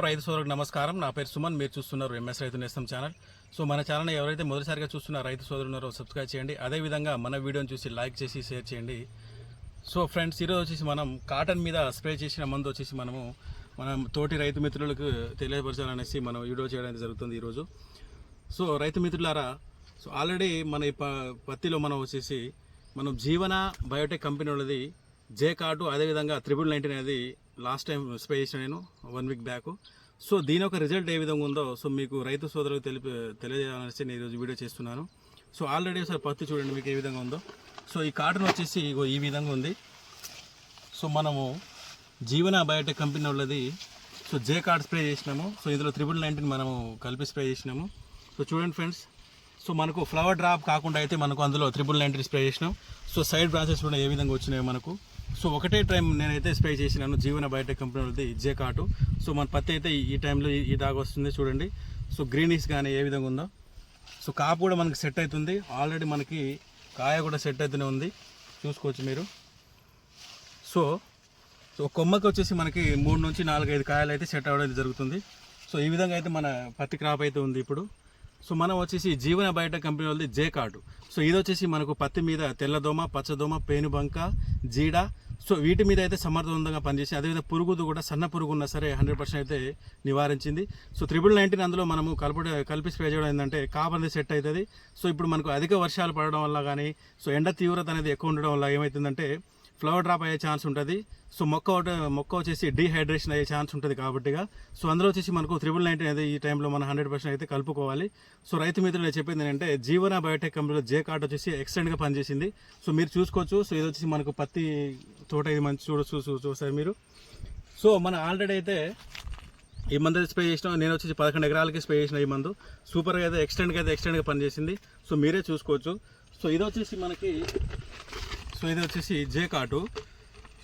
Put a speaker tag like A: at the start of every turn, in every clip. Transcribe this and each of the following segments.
A: రైతు సోదరులకు నమస్కారం. నా పేరు సుమన్. మీరు చూస్తున్నారు ఎంఎస్ రైతు నేస్తం ఛానల్. సో మన ఛానల్ ఎవరైతే మొదటిసారిగా చూస్తున్న రైతు సోదరు ఉన్నారో సబ్స్క్రైబ్ చేయండి. అదేవిధంగా మన వీడియోని చూసి లైక్ చేసి షేర్ చేయండి. సో ఫ్రెండ్స్ ఈరోజు వచ్చేసి మనం కాటన్ మీద స్ప్రే చేసిన మందు వచ్చేసి మనము మనం తోటి రైతు మిత్రులకు తెలియపరచాలనేసి మనం వీడియో చేయడం జరుగుతుంది ఈరోజు. సో రైతు మిత్రులారా సో ఆల్రెడీ మన ఈ ప- పత్తిలో మనం వచ్చేసి మనం జీవన బయోటెక్ కంపెనీ వాళ్ళది జే కార్డు అదేవిధంగా త్రిబుల్ నైన్టీన్ అనేది లాస్ట్ టైం స్ప్రే చేసిన నేను వన్ వీక్ బ్యాక్. సో దీని యొక్క రిజల్ట్ ఏ విధంగా ఉందో సో మీకు రైతు సోదరులకు తెలిపి తెలియజేయాలనేసి నేను ఈరోజు వీడియో చేస్తున్నాను. సో ఆల్రెడీ ఒకసారి పత్తి చూడండి మీకు ఏ విధంగా ఉందో. సో ఈ కార్డును వచ్చేసి ఇగో ఈ విధంగా ఉంది. సో మనము జీవన బయోటెక్ కంపెనీ వాళ్ళది సో జే కార్డ్ స్ప్రే చేసినాము. సో ఇందులో త్రిబుల్ నైన్టీన్ మనము కలిపి స్ప్రే చేసినాము. సో చూడండి ఫ్రెండ్స్ సో మనకు ఫ్లవర్ డ్రాప్ కాకుండా అయితే మనకు అందులో త్రిబుల్ నైన్టీన్ స్ప్రే చేసినాం. సో సైడ్ బ్రాంచెస్ కూడా ఏ విధంగా వచ్చినాయి మనకు. సో ఒకటే టైం నేనైతే స్ప్రే చేసినాను జీవన బయోటెక్ కంపెనీ వాళ్ళది జే కాటు సో మన పత్తి అయితే ఈ- టైంలో ఈ- దాకా వస్తుంది చూడండి. సో గ్రీనీస్ కానీ ఏ విధంగా ఉందో. సో కాపు కూడా మనకి సెట్ అవుతుంది. ఆల్రెడీ మనకి కాయ కూడా సెట్ అవుతూనే ఉంది. చూసుకోవచ్చు మీరు. సో సో కొమ్మకి వచ్చేసి మనకి మూడు నుంచి నాలుగైదు కాయలు అయితే సెట్ అవ్వడం జరుగుతుంది. సో ఈ విధంగా అయితే మన పత్తి క్రాప్ అయితే ఉంది ఇప్పుడు. సో మనం వచ్చేసి జీవన బయట కంపెనీ వాళ్ళది జే కార్డు సో ఇది వచ్చేసి మనకు పత్తి మీద తెల్లదోమ పచ్చదోమ పేనుబంక జీడ. సో వీటి మీద అయితే సమర్థవంతంగా పనిచేసి అదేవిధంగా పురుగుదు కూడా సన్న పురుగు ఉన్నా సరే హండ్రెడ్ పర్సెంట్ అయితే నివారించింది. సో త్రిబుల్ నైన్టీన్ అందులో మనము కలుపు కలిపి స్ప్రే చేయడం ఏంటంటే కాపర్ది సెట్ అవుతుంది సో ఇప్పుడు మనకు అధిక వర్షాలు పడడం వల్ల కానీ సో ఎండ తీవ్రత అనేది ఎక్కువ ఉండడం వల్ల ఏమవుతుందంటే ఫ్లవర్ డ్రాప్ అయ్యే ఛాన్స్ ఉంటుంది. సో మొక్క ఒకటి మొక్క వచ్చేసి డీహైడ్రేషన్ అయ్యే ఛాన్స్ ఉంటుంది కాబట్టిగా. సో అందులో వచ్చేసి మనకు త్రిబుల్ నైన్టీన్ అయితే ఈ టైంలో మనం హండ్రెడ్ పర్సెంట్ అయితే కలుపుకోవాలి. సో రైతు మిత్రులు చెప్పింది ఏంటంటే జీవన బయోటెక్ కంపెనీలో జే కార్డ్ వచ్చేసి ఎక్స్టెండ్గా పనిచేసింది. సో మీరు చూసుకోవచ్చు. సో ఇది వచ్చేసి మనకు పత్తి తోట ఇది మంచి చూడ చూ చూస్తారు మీరు. సో మన ఆల్రెడీ అయితే ఈ మందు స్ప్రే చేసినాం. నేను వచ్చేసి పదకొండు ఎకరాలకి స్ప్రే చేసిన ఈ మందు. సూపర్గా అయితే ఎక్స్టెండ్గా అయితే ఎక్స్టెండ్గా పనిచేసింది. సో మీరే చూసుకోవచ్చు. సో ఇది వచ్చేసి మనకి సో ఇది వచ్చేసి జే కాటు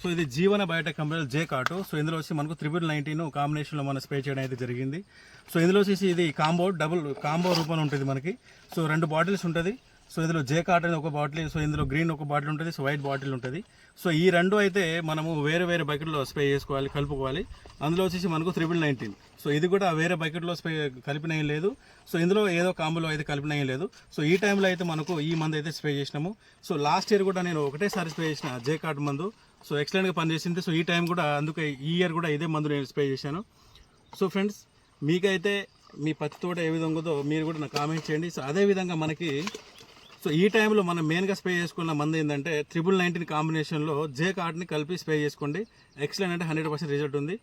A: సో ఇది జీవన బయట కంపెనీ జే కాటు సో ఇందులో వచ్చి మనకు త్రిబుల్ నైన్టీన్ కాంబినేషన్లో మనం స్ప్రే చేయడం అయితే జరిగింది. సో ఇందులో వచ్చేసి ఇది కాంబో డబుల్ కాంబో రూపంలో ఉంటుంది మనకి. సో రెండు బాటిల్స్ ఉంటుంది. సో ఇందులో జే కాటన్ ఒక బాటిల్ సో ఇందులో గ్రీన్ ఒక బాటిల్ ఉంటుంది సో వైట్ బాటిల్ ఉంటుంది. సో ఈ రెండు అయితే మనము వేరే వేరే బకెట్లో స్ప్రే చేసుకోవాలి కలుపుకోవాలి. అందులో వచ్చేసి మనకు త్రిబుల్ నైన్టీన్ సో ఇది కూడా వేరే బకెట్లో స్ప్రే కలిపిన ఏం లేదు. సో ఇందులో ఏదో కాంబోలో అయితే కలిపిన ఏం లేదు. సో ఈ టైంలో అయితే మనకు ఈ మందు అయితే స్ప్రే చేసినాము. సో లాస్ట్ ఇయర్ కూడా నేను ఒకటేసారి స్ప్రే చేసిన జే కార్డ్ మందు. సో ఎక్సలెంట్గా పనిచేసింది. సో ఈ టైం కూడా అందుకే ఈ ఇయర్ కూడా ఇదే మందు నేను స్ప్రే చేశాను. సో ఫ్రెండ్స్ మీకైతే మీ పత్తి తోట ఏ విధంగా ఉందో మీరు కూడా నాకు కామెంట్ చేయండి. సో అదే విధంగా మనకి సో ఈ టైంలో మనం మెయిన్గా స్ప్రే చేసుకున్న మంది ఏంటంటే త్రిబుల్ నైన్టీన్ కాంబినేషన్లో జే కార్డ్ని కలిపి స్ప్రే చేసుకోండి. ఎక్సలెంట్ అంటే హండ్రెడ్ పర్సెంట్ రిజల్ట్ ఉంది.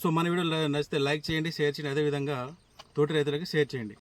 A: సో మన వీడియో నచ్చితే లైక్ చేయండి షేర్ చేయండి. అదేవిధంగా తోటి రైతులకి షేర్ చేయండి.